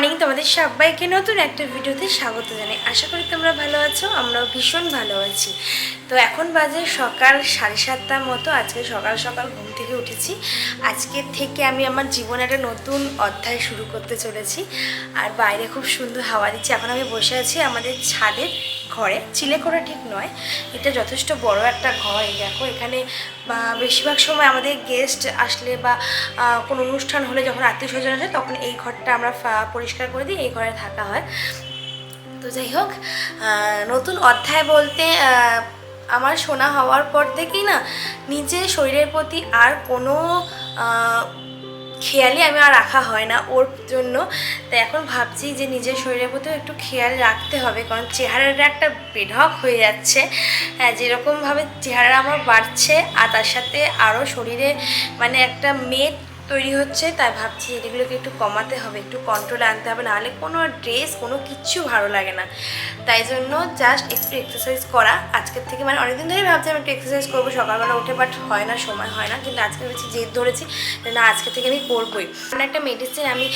তোমাদের সবাইকে নতুন একটা ভিডিওতে স্বাগত জানাই। আশা করি তোমরা ভালো আছো, আমরাও ভীষণ ভালো আছি। তো এখন বাজে সকাল সাড়ে সাতটার মতো, আজকে সকাল সকাল ঘুম থেকে উঠেছি। আজকে থেকে আমি আমার জীবনে একটা নতুন অধ্যায় শুরু করতে চলেছি। আর বাইরে খুব সুন্দর হাওয়া দিচ্ছি। এখন আমি বসে আছি আমাদের ছাদের ঘরে চিলে করা ঠিক নয়। এটা যথেষ্ট বড় একটা ঘর, এই দেখো। এখানে বেশিরভাগ সময় আমাদের গেস্ট আসলে বা কোনো অনুষ্ঠান হলে যখন আত্মীয় স্বজন আসে, তখন এই ঘরটা আমরা পরিষ্কার করে দিই, এই ঘরে থাকা হয়। তো যাই হোক নতুন অধ্যায় বলতে আমার শোনা হওয়ার পর থেকেই না, নিজের শরীরের প্রতি আর কোনো খেয়ালই আমি আর রাখা হয় না ওর জন্য। তো এখন ভাবছি যে নিজের শরীরের প্রতিও একটু খেয়াল রাখতে হবে, কারণ চেহারাটা একটা বেঢক হয়ে যাচ্ছে। হ্যাঁ যেরকমভাবে চেহারা আমার বাড়ছে, আর তার সাথে আরও শরীরে মানে একটা মেদ তৈরি হচ্ছে, তাই ভাবছি এগুলোকে একটু কমাতে হবে, একটু কন্ট্রোলে আনতে হবে, নাহলে কোনো ড্রেস কোনো কিচ্ছু ভালো লাগে না। তাই জন্য জাস্ট একটু এক্সারসাইজ করা। আজকের থেকে মানে অনেকদিন ধরেই ভাবছি আমি একটু এক্সারসাইজ করব, সকালবেলা উঠে বাট হয় না, সময় হয় না, কিন্তু আজকে ভেবেছি জেদ ধরেছি না, আজকে থেকে আমি করবোই। মানে একটা মেডিসিন আমি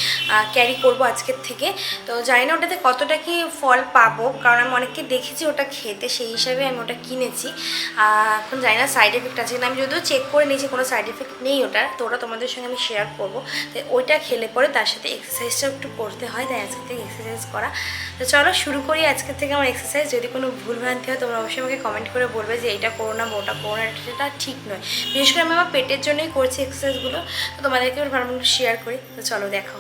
ক্যারি করব আজকের থেকে। তো জানি না ওটাতে কতটা কি ফল পাবো, কারণ আমি অনেককে দেখেছি ওটা খেতে, সেই হিসাবে আমি ওটা কিনেছি। এখন জানি না সাইড এফেক্ট আছে আমি যদিও চেক করে নিয়েছি, কোনো সাইড এফেক্ট নেই ওটা তো ওটা তোমাদের সঙ্গে আমি শেয়ার করব। তো ওইটা খেলে পরে তার সাথে এক্সারসাইজটা একটু করতে হয়, তাই আজকে থেকে এক্সারসাইজ করা। তো চলো শুরু করি আজকে থেকে আমার এক্সারসাইজ যদি কোনো ভুলভ্রান্তি হয় তোমরা অবশ্যই আমাকে কমেন্ট করে বলবে যে এটা করো না ওটা করো না, এটা ঠিক নয়। বিশেষ করে আমি আমার পেটের জন্যই করছি এক্সারসাইজগুলো তো তোমাদেরকে ভালো শেয়ার করি। তো চলো দেখো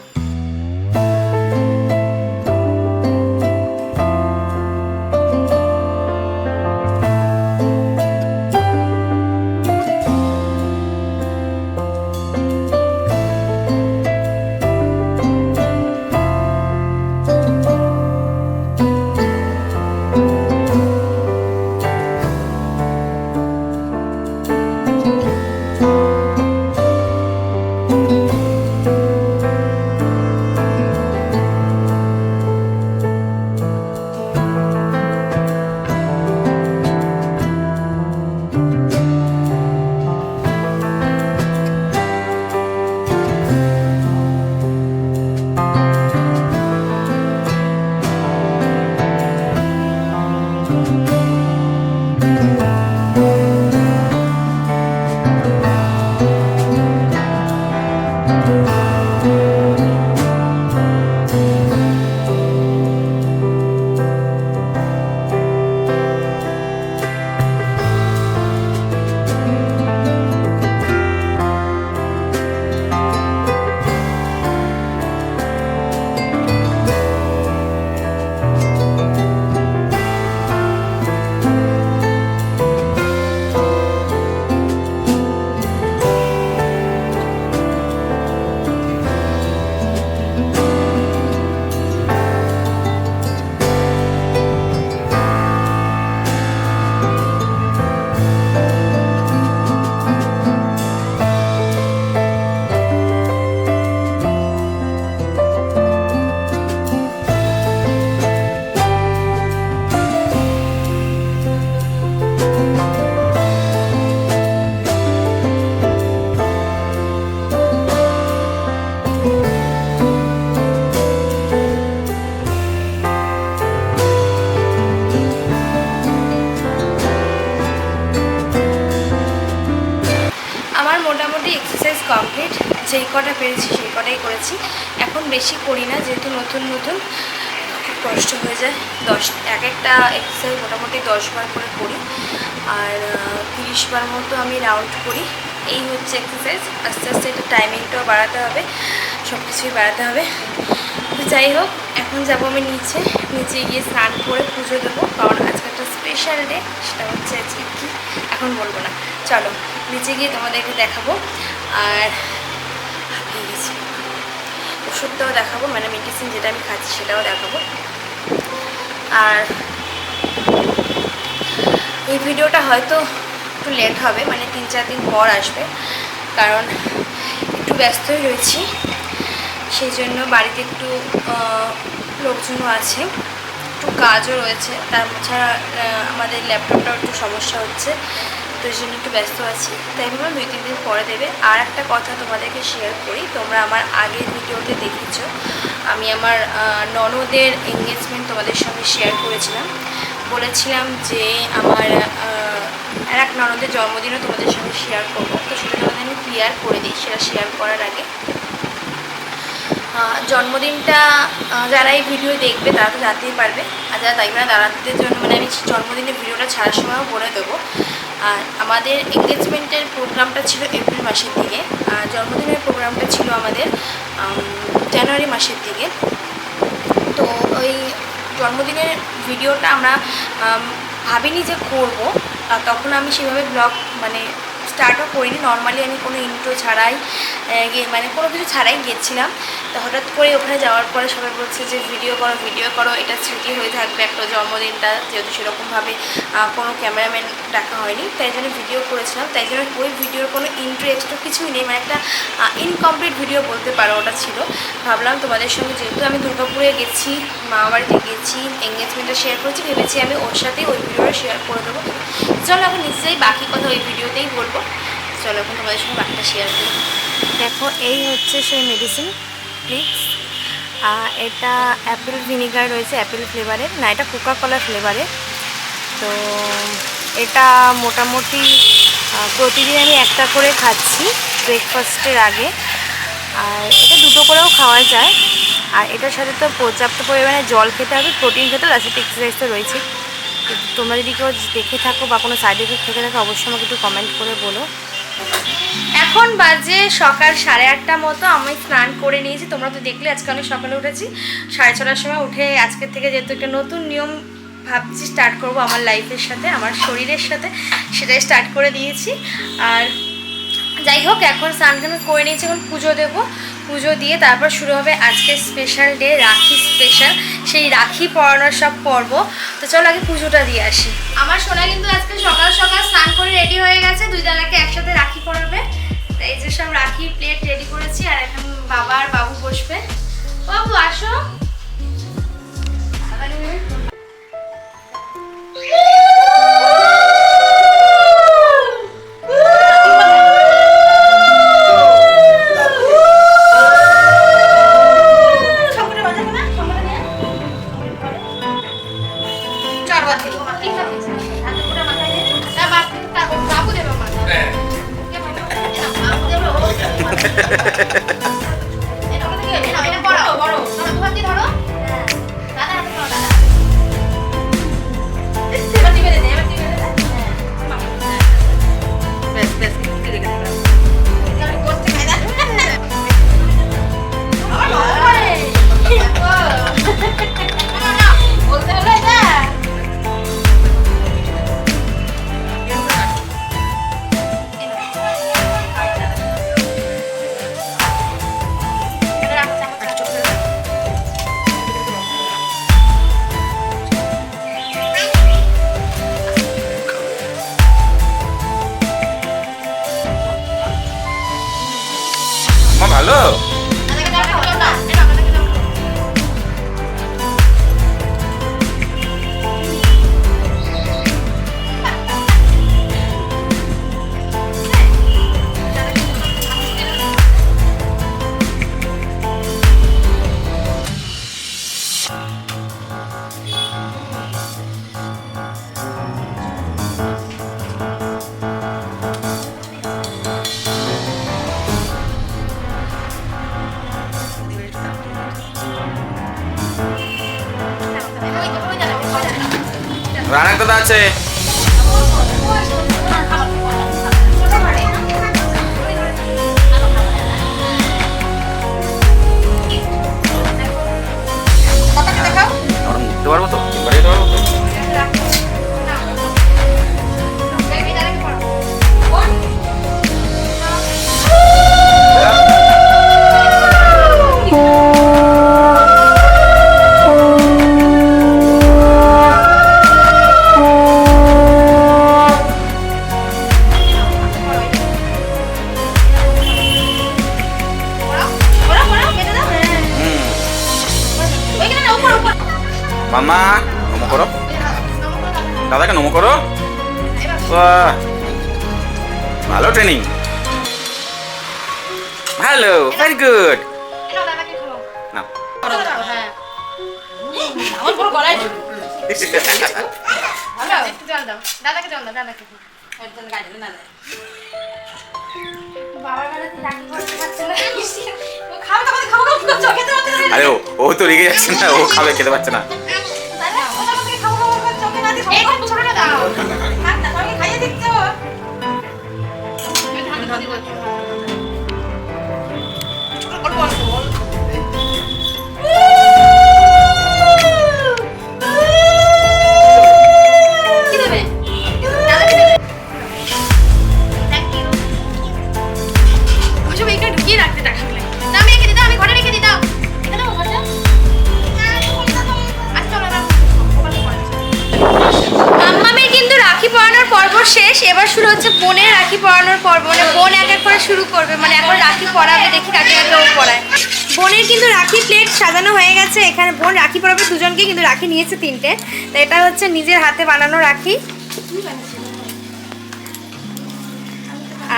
রাউন্ড করি। এই হচ্ছে এক্সারসাইজ আস্তে আস্তে এটা টাইমিংটাও বাড়াতে হবে সব কিছুই বাড়াতে হবে। তো যাই হোক, এখন যাব আমি নিচে। নিচে গিয়ে স্নান করে পুজো দেবো। কারণ আজকে একটা স্পেশাল ডে সেটা হচ্ছে আজকে কি? এখন বলব না। চলো, নিচে গিয়ে তোমাদেরকে দেখাবো। আর ওষুধটাও দেখাবো মানে মেডিসিন যেটা আমি খাচ্ছি সেটাও দেখাবো। আর এই ভিডিওটা হয়তো একটু লেট হবে মানে তিন চার দিন পর আসবে। কারণ একটু ব্যস্তই রয়েছি, সেই জন্য বাড়িতে একটু লোকজনও আছে, একটু কাজও রয়েছে। তাছাড়া আমাদের ল্যাপটপটাও একটু সমস্যা হচ্ছে, তো জন্য একটু ব্যস্ত আছি। তাই ভাবলাম দুই, তিন দিন পরে দেবে। আর একটা কথা তোমাদেরকে শেয়ার করি, তোমরা আমার আগের ভিডিওতে দেখেছ, আমি আমার ননদের এঙ্গেজমেন্ট তোমাদের সঙ্গে শেয়ার করেছিলাম। বলেছিলাম যে আমার আর এক ননদের জন্মদিনও তোমাদের সঙ্গে শেয়ার করব। তো সেটা তোমাদের আমি ক্লিয়ার করে দিই, সেটা শেয়ার করার আগে। জন্মদিনটা যারা এই ভিডিও দেখবে, তারা তো জানতেই পারবে। আর যারা দেখবে না তাদের জন্য মানে আমি জন্মদিনের ভিডিওটা ছাড়ার সময়ও বলে দেবো। আর আমাদের এঙ্গেজমেন্টের প্রোগ্রামটা ছিল এপ্রিল মাসের দিকে। আর জন্মদিনের প্রোগ্রামটা ছিল আমাদের জানুয়ারি মাসের দিকে। তো ওই জন্মদিনের ভিডিওটা আমরা ভাবিনি যে করব। তখন আমি সেভাবে ব্লগ মানে স্টার্টও করিনি। নর্মালি আমি কোনো ইন্ট্রো ছাড়াই মানে কোনো কিছু ছাড়াই গেছিলাম। তো হঠাৎ করে ওখানে যাওয়ার পরে সবাই বলছে যে, ভিডিও করো ভিডিও করো। এটা স্মৃতি হয়ে থাকবে একটা জন্মদিনটা। যেহেতু সেরকমভাবে কোনো ক্যামেরাম্যান ডাকা হয়নি। তাই জন্য ভিডিও করেছিলাম। তাই জন্য ওই ভিডিওর কোনো ইন্ট্রো এক্সট্রা কিছুই নেই মানে একটা ইনকমপ্লিট ভিডিও বলতে পারো ওটা ছিল। ভাবলাম তোমাদের সঙ্গে যেহেতু আমি দুর্গাপুরে গেছি মামা বাড়িতে গেছি এঙ্গেজমেন্টটা শেয়ার করেছি, ভেবেছি আমি ওর সাথেই ওই ভিডিওটা শেয়ার করে দেবো। চলো এখন নিশ্চয়ই বাকি কথা ওই ভিডিওতেই বলব। চলো এখন তোমাদের সঙ্গে বাকিটা শেয়ার করি। দেখো, এই হচ্ছে সেই মেডিসিন প্লিক্স এটা অ্যাপেল ভিনিগার রয়েছে অ্যাপেল ফ্লেভারের না, এটা কোকা কলা ফ্লেভারের তো, এটা মোটামুটি প্রতিদিন আমি একটা করে খাচ্ছি ব্রেকফাস্টের আগে। আর এটা দুটো করেও খাওয়া যায়। আর এটার সাথে তো পর্যাপ্ত পরিমাণে জল খেতে হবে প্রোটিন খেতে তার এক্সারসাইজ তো রয়েছে। তোমরা যদি কেউ দেখে থাকো বা কোনো সাইড এফেক্ট থেকে থাকো, অবশ্যই আমাকে একটু কমেন্ট করে বলো। এখন বাজে সকাল সাড়ে আটটা মতো, আমি স্নান করে নিয়েছি। তোমরা তো দেখলে আজকে অনেক সকালে উঠেছি। সাড়ে ছটার সময় উঠে আজকের থেকে যেহেতু একটা নতুন নিয়ম ভাবছি স্টার্ট করব আমার লাইফের সাথে, আমার শরীরের সাথে। সেটাই স্টার্ট করে দিয়েছি। আর যাই হোক, এখন স্নান করে নিয়েছি, এখন পুজো দেবো। পুজো দিয়ে তারপর শুরু হবে আজকের স্পেশাল ডে রাখি স্পেশাল সেই রাখি পরানোর সব পর্ব। তো চলো আগে পুজোটা দিয়ে আসি। আমার সোনা কিন্তু আজকে সকাল সকাল স্নান করে রেডি হয়ে গেছে, দুই দাদাকে একসাথে রাখি পরাবে। এই যে সব রাখি প্লেট রেডি করেছি, আর এখন বাবা আর বাবু বসবে। বাবু, আসো। শঙ্করে বাজাবে না শঙ্করে নিয়ে আরে ও তো রেগে যাচ্ছে না ও খাবে খেতে পারছে না। শেষ, এবার শুরু হচ্ছে বোনের রাখি পরানোর পর্ব। মানে বোন এক এক করে শুরু করবে। মানে এখন রাখি পরাবে, দেখি ও পরায়। বোনের কিন্তু রাখি প্লেট সাজানো হয়ে গেছে। এখানে বোন রাখি পরাবে দুজনকে কিন্তু রাখি নিয়েছে তিনটে। তো এটা হচ্ছে নিজের হাতে বানানো রাখি।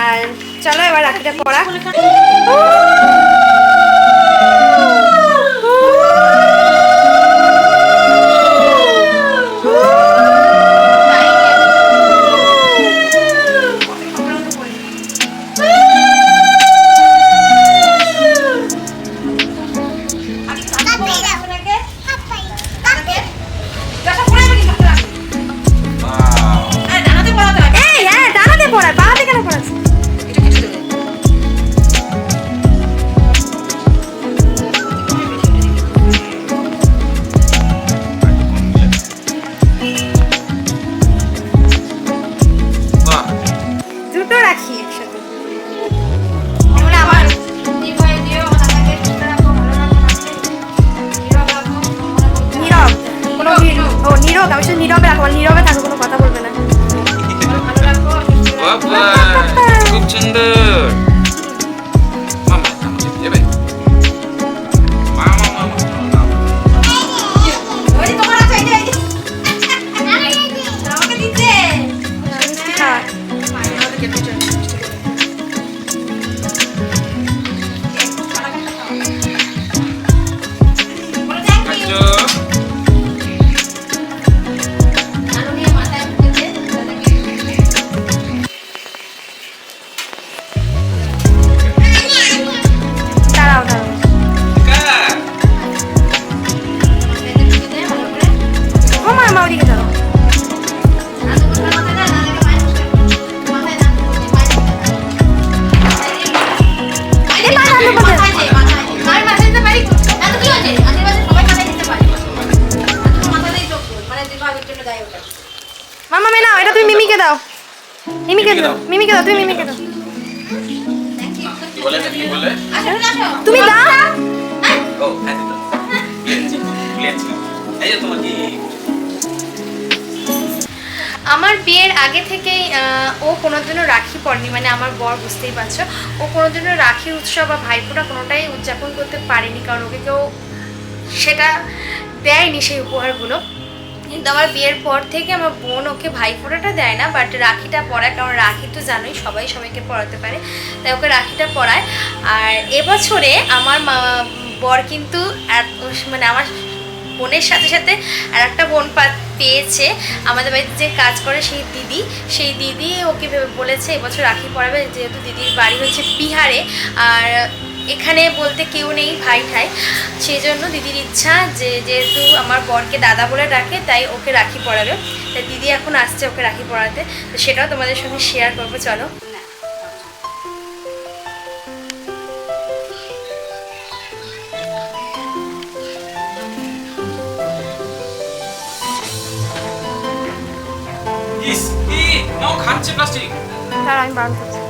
আর চলো এবার রাখিটা পরা। আগে থেকেই ও কোনোদিনও রাখি পড়েনি মানে আমার বর বুঝতেই পারছ। ও কোনোদিনও রাখি উৎসব বা ভাইফোঁটা কোনোটাই উদযাপন করতে পারেনি, কারণ ওকে কেউ সেটা দেয়নি সেই উপহারগুলো। কিন্তু আমার বিয়ের পর থেকে আমার বোন ওকে ভাইফোঁটাটা দেয় না বাট রাখিটা পরায় কারণ রাখি তো জানোই, সবাই সবাইকে পরাতে পারে। তাই ওকে রাখিটা পরায় আর এবছরে আমার মা, বর কিন্তু মানে আমার বোনের সাথে সাথে আর একটা বোন পেয়েছে। আমাদের বাড়িতে যে কাজ করে সেই দিদি। সেই দিদি ওকে বলেছে, এবছর রাখি পরাবে, যেহেতু দিদির বাড়ি হচ্ছে বিহারে। আর এখানে বলতে কেউ নেই, ভাই ঠাই। সেই জন্য দিদির ইচ্ছা যে, যেহেতু আমার বরকে দাদা বলে ডাকে, তাই ওকে রাখি পরাবে। তাই দিদি এখন আসছে ওকে রাখি পরাতে। তো সেটাও তোমাদের সঙ্গে শেয়ার করব, চলো। নাও খাচ্ছে প্লাস্টিক তার আমি বারণ করছি দেখো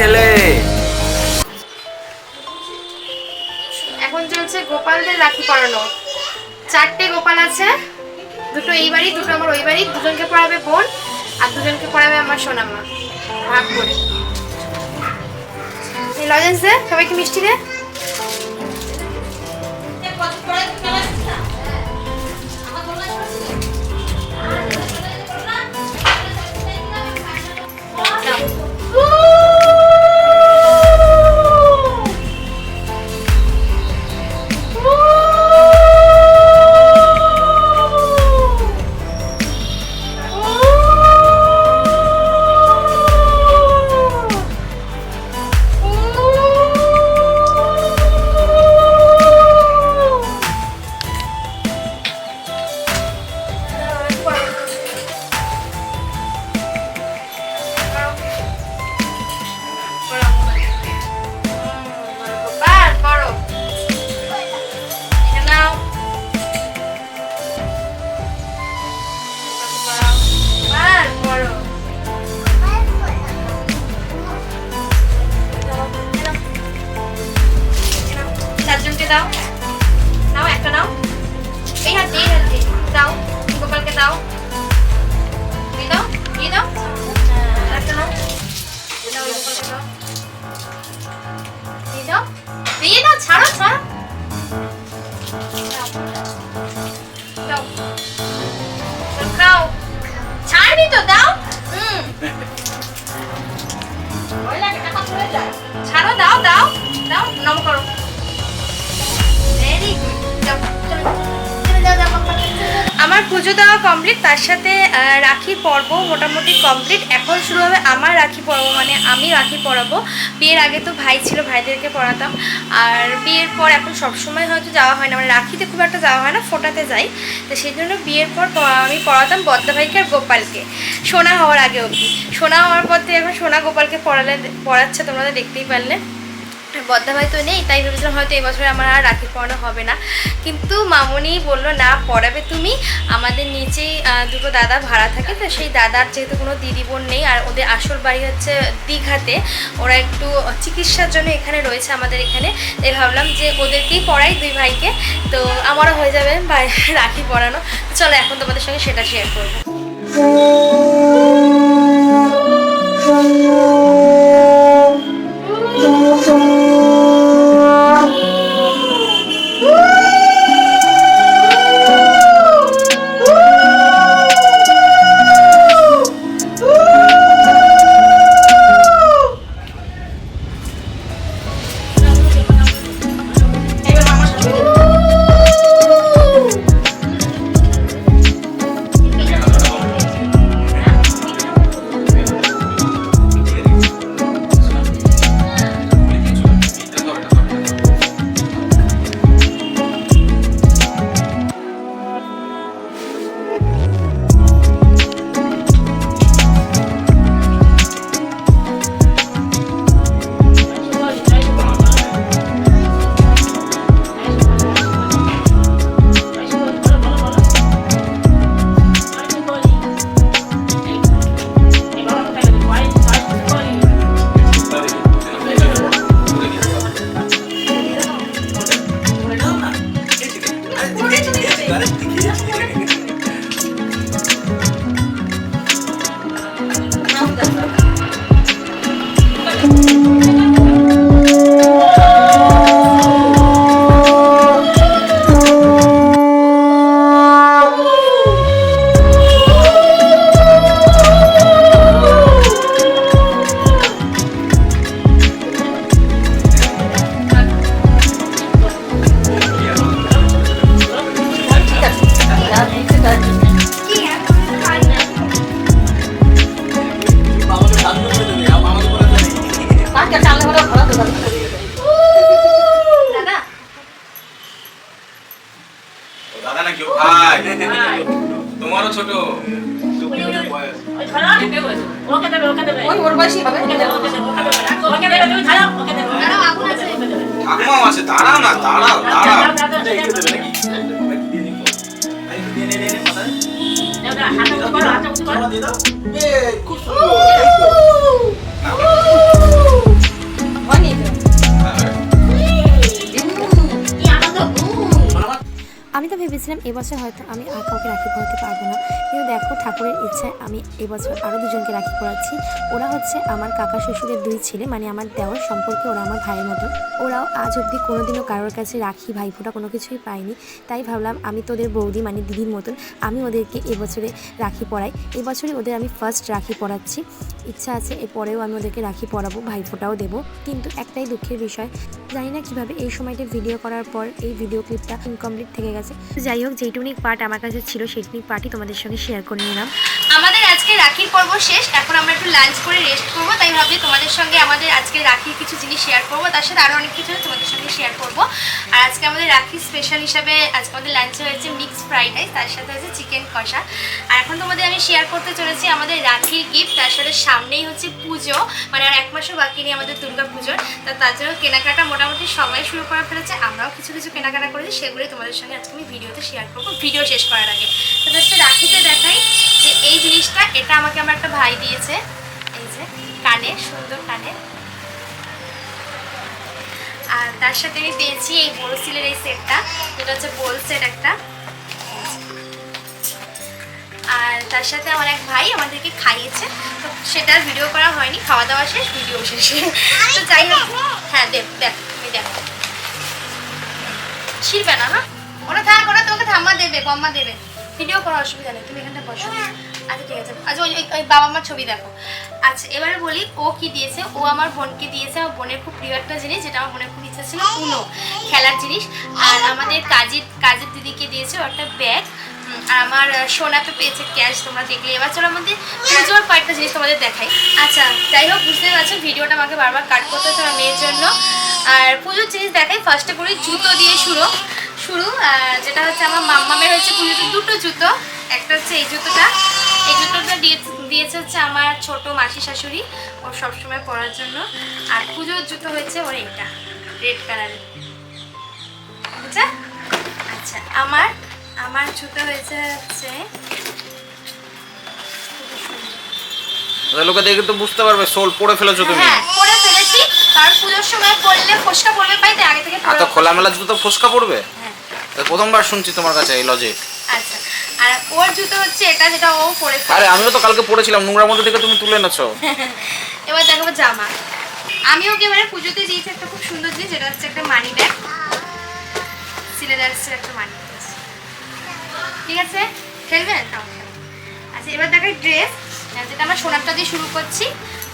খেলে। এখন চলছে গোপালদের রাখি পরানো চারটে গোপাল আছে দুটো এই বাড়ি দুটো আমার ওই বাড়ি দুজনকে পড়াবে বোন আর দুজনকে পড়াবে আমার সোনামা। ভাগ করে। লজেন্স দে মিষ্টি দে। হ্যাঁ। কমপ্লিট তার সাথে রাখি পর্ব মোটামুটি কমপ্লিট এখন শুরু হবে আমার রাখি পর্ব মানে আমি রাখি পরাবো বিয়ের আগে তো ভাই ছিল, ভাইদেরকে পড়াতাম। আর বিয়ের পর এখন সবসময় হয়তো যাওয়া হয় না। মানে রাখিতে খুব একটা যাওয়া হয় না, ফোটাতে যাই। তো সেই জন্য বিয়ের পর আমি পড়াতাম বদ্দা ভাইকে আর গোপালকে। সোনা হওয়ার আগে অবধি। সোনা হওয়ার পর থেকে এখন সোনা গোপালকে পড়ালে, পড়াচ্ছে, তোমরা দেখতেই পারলে। বদ্দা ভাই তো নেই, তাই ভেবেছিলাম হয়তো এবছরে আমার আর রাখি পরানো হবে না। কিন্তু মামনি বলল, না, পড়াবে তুমি। আমাদের নিচেই দুটো দাদা ভাড়া থাকে, তো সেই দাদার যেহেতু কোনো দিদি বোন নেই, আর ওদের আসল বাড়ি হচ্ছে দীঘাতে, ওরা একটু চিকিৎসার জন্য এখানে রয়েছে আমাদের এখানে। তাই ভাবলাম যে ওদেরকেই পড়াই দুই ভাইকে। তো আমারও হয়ে যাবে ভাই রাখি পরানো চলো, এখন তোমাদের সঙ্গে সেটা শেয়ার করব। আমি তো ভেবেছিলাম এবছর হয়তো আমি আর কাউকে রাখি পড়াতে পারব না। কিন্তু দেখো, ঠাকুরের ইচ্ছায় আমি এবছর আরও দুজনকে রাখি পড়াচ্ছি। ওরা হচ্ছে আমার কাকা, শ্বশুরের দুই ছেলে মানে আমার দেওয়ার সম্পর্কে ওরা আমার ভাইয়ের মতো। ওরাও আজ অবধি কোনোদিনও কারোর কাছে রাখি, ভাইফোঁটা কোনো কিছুই পায়নি। তাই ভাবলাম আমি তোদের বৌদি মানে দিদির মতন, আমি ওদেরকে এবছরে রাখি পড়াই। এবছরে ওদের আমি ফার্স্ট রাখি পড়াচ্ছি। ইচ্ছা আছে এরপরেও আমি ওদেরকে রাখি পরাবো ভাইফোঁটাও দেবো। কিন্তু একটাই দুঃখের বিষয়, জানি না কীভাবে এই সময়টা ভিডিও করার পর এই ভিডিও ক্লিপটা ইনকমপ্লিট থেকে গেছে। যাই হোক যেটুনিক পার্ট আমার কাছে ছিল সেটুনিক পার্টই তোমাদের সঙ্গে শেয়ার করে নিলাম। আমাদের আজকে রাখির পর্ব শেষ। এখন আমরা একটু লাঞ্চ করে রেস্ট করব। তাই ভাবছি তোমাদের সঙ্গে আমাদের আজকে রাখির কিছু জিনিস শেয়ার করব। তার সাথে আরও অনেক কিছু তোমাদের সঙ্গে শেয়ার করব। আর আজকে আমাদের রাখি স্পেশাল হিসাবে আজকে আমাদের লাঞ্চে হয়েছে মিক্স ফ্রাইড রাইস তার সাথে হয়েছে চিকেন কষা। আর এখন তোমাদের আমি শেয়ার করতে চলেছি আমাদের রাখির গিফট তার সাথে সামনেই হচ্ছে পুজো। মানে আর এক মাসও বাকি নেই আমাদের দুর্গা পুজোর। তা তার জন্য কেনাকাটা মোটামুটি সবাই শুরু করে ফেলেছে। আমরাও কিছু কিছু কেনাকাটা করেছি। সেগুলোই তোমাদের সঙ্গে আজকে আমি ভিডিওতে শেয়ার করব। ভিডিও শেষ করার আগে। তো রাখিতে দেখাই। এই জিনিসটা, এটা আমাকে আমার একটা ভাই দিয়েছে। এই যে, কানে, সুন্দর কানে। আর তার সাথে আমি পেয়েছি এই বোলসিলের এই সেটটা। যেটা হচ্ছে বোল সেট একটা। আর তার সাথে আমার এক ভাই আমাদেরকে খাইয়েছে। তো সেটা ভিডিও করা হয়নি, খাওয়া দাওয়া শেষ, ভিডিও শেষ। তো যাই হোক হ্যাঁ দেখ দেখ তুমি দেখ। ছিড়বে না হ্যাঁ ওরা থাক ওরা তোমাকে ঠাম্মা দেবে, বম্মা দেবে। ভিডিও করার অসুবিধা নেই, তুমি এখানটা বসো। আচ্ছা ঠিক আছে। আচ্ছা ওই, ওই- বাবা মার ছবি দেখো। আচ্ছা এবারে বলি, ও কি দিয়েছে? ও আমার বোনকে দিয়েছে, আমার বোনের খুব প্রিয় একটা জিনিস, যেটা আমার বোনের খুব ইচ্ছা ছিল, উনো, খেলার জিনিস। আর আমাদের কাজের কাজের দিদিকে দিয়েছে ও একটা ব্যাগ। আর আমার সোনা তো পেয়েছে ক্যাশ, তোমরা দেখলে। এবার চলো আমাদের পুজোর কয়েকটা জিনিস তোমাদের দেখাই। আচ্ছা যাই হোক, বুঝতে পারছ, ভিডিওটা আমাকে বারবার কাট করতে হচ্ছে আমার মেয়ের জন্য। আর পুজোর জিনিস দেখাই ফার্স্টে করি জুতো দিয়ে শুরু শুরু যেটা হচ্ছে আমার মাম্মামের হচ্ছে পুজোতে দুটো জুতো। একটা হচ্ছে এই জুতোটা এই জুতোটা দিয়েছে হচ্ছে আমার ছোট মাসি শাশুড়ি। ওর সবসময় পরার জন্য। আর পুজোর জুতো হয়েছে ওর এটা রেড কালারের বুঝা আচ্ছা আমার আমার জুতো হয়েছে হচ্ছে লোকে দেখে তো বুঝতে পারবে সোল পড়ে ফেলেছো তুমি। হ্যাঁ পরে ফেলেছি। কারণ পুজোর সময় পরলে ফসকা পড়বে পাই তাই আগে থেকে আর তো পরে- খোলামেলা জুতো ফসকা পড়বে? হ্যাঁ। প্রথমবার শুনছি তোমার কাছে এই লজিক আচ্ছা আর ওর জুতো হচ্ছে এটা যেটা ও পরেছে আরে আমিও তো কালকে পড়েছিলাম নোংরার মধ্যে থেকে তুমি তুলে এনেছো। এবার দেখাবো জামা। আমি ওকে এবারে পুজোতে দিয়েছি একটা খুব সুন্দর জিনিস যেটা হচ্ছে একটা মানি ব্যাগ। সিলেদার্সের একটা মানি ঠিক আছে? খেলবে? নাও আচ্ছা এবার দেখাই ড্রেস। যেটা আমরা সোনারটা দিয়ে শুরু করছি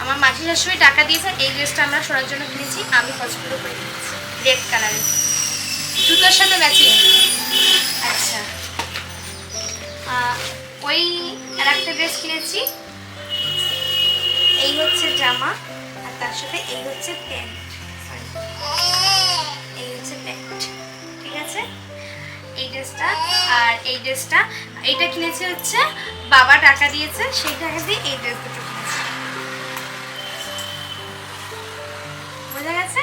আমার মাসি শাশুড়ি টাকা দিয়েছে এই ড্রেসটা আমরা সোনার জন্য কিনেছি আমি পছন্দ করে রেড কালারের জুতোর সাথে ম্যাচিং আচ্ছা। ওই আর একটা ড্রেস কিনেছি। এই হচ্ছে জামা, আর তার সাথে এই হচ্ছে প্যান্ট। এই হচ্ছে প্যান্ট, ঠিক আছে? এই ড্রেসটা, আর এই ড্রেসটা, এইটা কিনেছে হচ্ছে, বাবা টাকা দিয়েছে, সেই টাকা দিয়ে এই ড্রেস দুটো কিনেছি। বোঝা গেছে?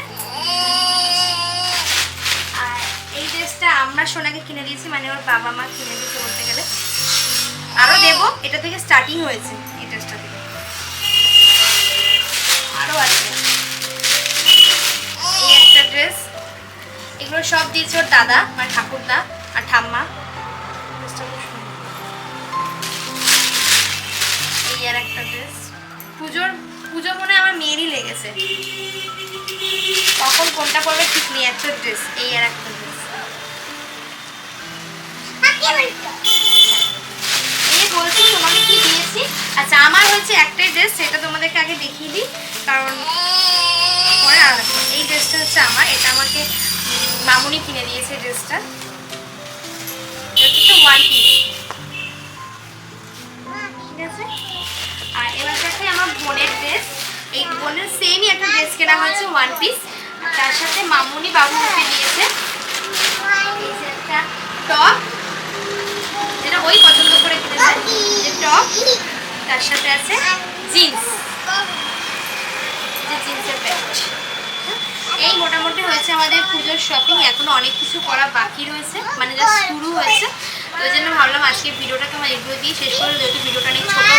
আর এই ড্রেসটা আমরা সোনাকে কিনে দিয়েছি মানে ওর বাবা মা কিনে দিয়েছে বলতে গেলে। আরও দেবো। এটা থেকে স্টার্টিং হয়েছে। এই ড্রেসটা থেকে আরও আছে। এই একটা ড্রেস এগুলো সব দিয়েছে ওর দাদা মানে ঠাকুরদা আর ঠাম্মা। এই আর একটা ড্রেস পুজোর পুজো মনে আমার মেয়েরই লেগেছে। কখন কোনটা পড়বে ঠিক নেই, একটা ড্রেস এই আর একটা ড্রেস এই বলছি তোমাকে কি দিয়েছি। আচ্ছা আমার হচ্ছে একটাই ড্রেস সেটা তোমাদেরকে আগে দেখিয়ে দিই, কারণ পরে লাগবে। এই ড্রেসটা হচ্ছে আমার, এটা আমাকে মামুনি কিনে দিয়েছে ড্রেসটা ওয়ান পিস ঠিক আছে? আর এবার আমার বোনের ড্রেস এই বোনের সেমই একটা ড্রেস কেনা ওয়ান পিস তার সাথে মামুনি বাবু দিয়েছে। টপ যেটা ওই পছন্দ টপ তার সাথে আছে জিন্সের এই মোটামুটি হয়েছে আমাদের পুজোর শপিং এখনও অনেক কিছু করা বাকি রয়েছে মানে যা শুরু হয়েছে। ওই জন্য ভাবলাম আজকে ভিডিওটা তোমার এগুলো দিয়ে শেষ করে যেহেতু ভিডিওটা নিয়ে ছোটো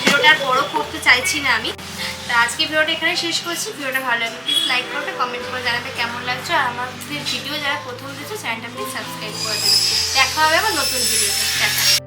ভিডিওটা আর বড়ো করতে চাইছি না আমি। তো আজকে ভিডিওটা এখানে শেষ করছি। ভিডিওটা ভালো লাগলে প্লিজ লাইক করবে কমেন্ট করে জানাবে কেমন লাগছে। আর আমাদের ভিডিও যারা প্রথম দিচ্ছে চ্যানেলটা প্লিজ সাবস্ক্রাইব করে দেবে। দেখা হবে আবার নতুন ভিডিওতে দেখা